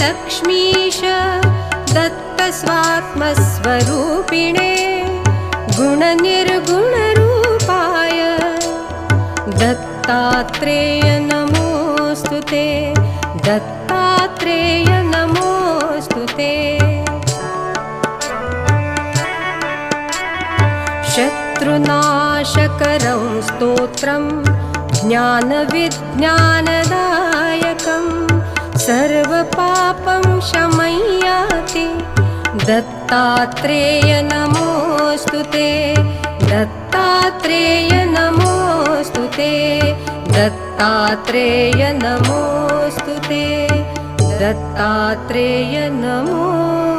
लक्ष्मीश दत्तस्वात्मस्वरूपिणे गुणनिर्गुणरूपाय दत्तात्रेय नमोऽस्तु ते दत्तात्रेय नमोऽस्तु ते। शत्रुनाशकरं स्तोत्रं ज्ञानविज्ञानदायकं सर्वपा सर्वपापं शमय्याति दत्तात्रेय नमोऽस्तु ते दत्तात्रेय नमोऽस्तु ते दत्तात्रेय नमोऽस्तु ते दत्तात्रेय ते